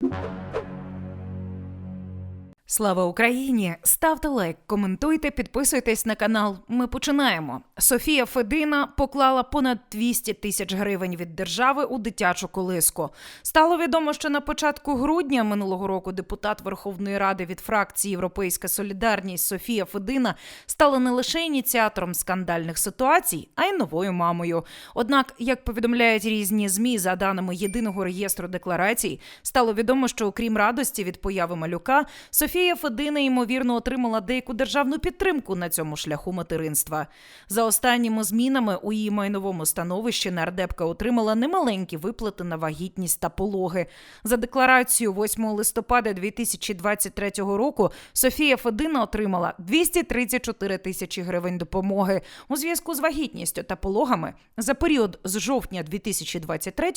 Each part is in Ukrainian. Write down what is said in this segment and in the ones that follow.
you Слава Україні! Ставте лайк, коментуйте, підписуйтесь на канал. Ми починаємо. Софія Федина поклала понад 200 тисяч гривень від держави у дитячу колиску. Стало відомо, що на початку грудня минулого року депутат Верховної Ради від фракції Європейська Солідарність Софія Федина стала не лише ініціатором скандальних ситуацій, а й новою мамою. Однак, як повідомляють різні змі, за даними єдиного реєстру декларацій, стало відомо, що окрім радості від появи малюка, Софія Федина ймовірно отримала деяку державну підтримку на цьому шляху материнства. За останніми змінами у її майновому становищі нардепка отримала немаленькі виплати на вагітність та пологи. За декларацією 8 листопада 2023 року Софія Федина отримала 234 тисячі гривень допомоги у зв'язку з вагітністю та пологами за період з жовтня 2023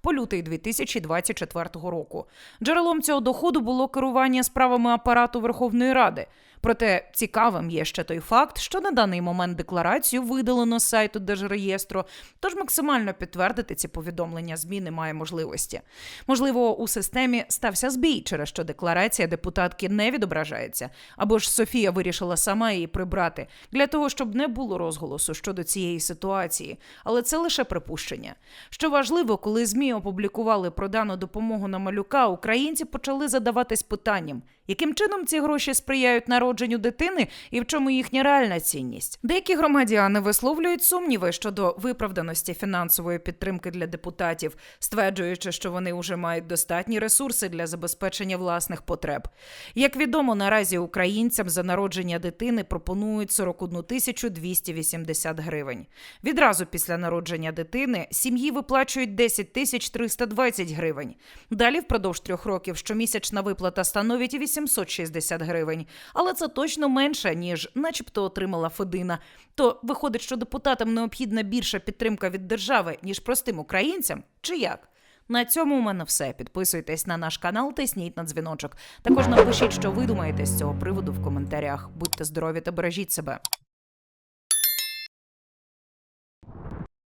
по лютий 2024 року. Джерелом цього доходу було керування справами апарату Верховної Ради. Проте цікавим є ще той факт, що на даний момент декларацію видалено з сайту Держреєстру, тож максимально підтвердити ці повідомлення ЗМІ немає можливості. Можливо, у системі стався збій, через що декларація депутатки не відображається, або ж Софія вирішила сама її прибрати для того, щоб не було розголосу щодо цієї ситуації. Але це лише припущення. Що важливо, коли ЗМІ опублікували про дану допомогу на малюка, українці почали задаватись питанням, яким чином ці гроші сприяють народженню дитини і в чому їхня реальна цінність. Деякі громадяни висловлюють сумніви щодо виправданості фінансової підтримки для депутатів, стверджуючи, що вони вже мають достатні ресурси для забезпечення власних потреб. Як відомо, наразі українцям за народження дитини пропонують 41 тисячу 280 гривень. Відразу після народження дитини сім'ї виплачують 10 тисяч 320 гривень. Далі впродовж трьох років щомісячна виплата становить 860 гривень, але це точно менше, ніж начебто отримала Федина. То виходить, що депутатам необхідна більша підтримка від держави, ніж простим українцям, чи як? На цьому у мене все. Підписуйтесь на наш канал, тисніть на дзвіночок. Також напишіть, що ви думаєте з цього приводу в коментарях. Будьте здорові та бережіть себе.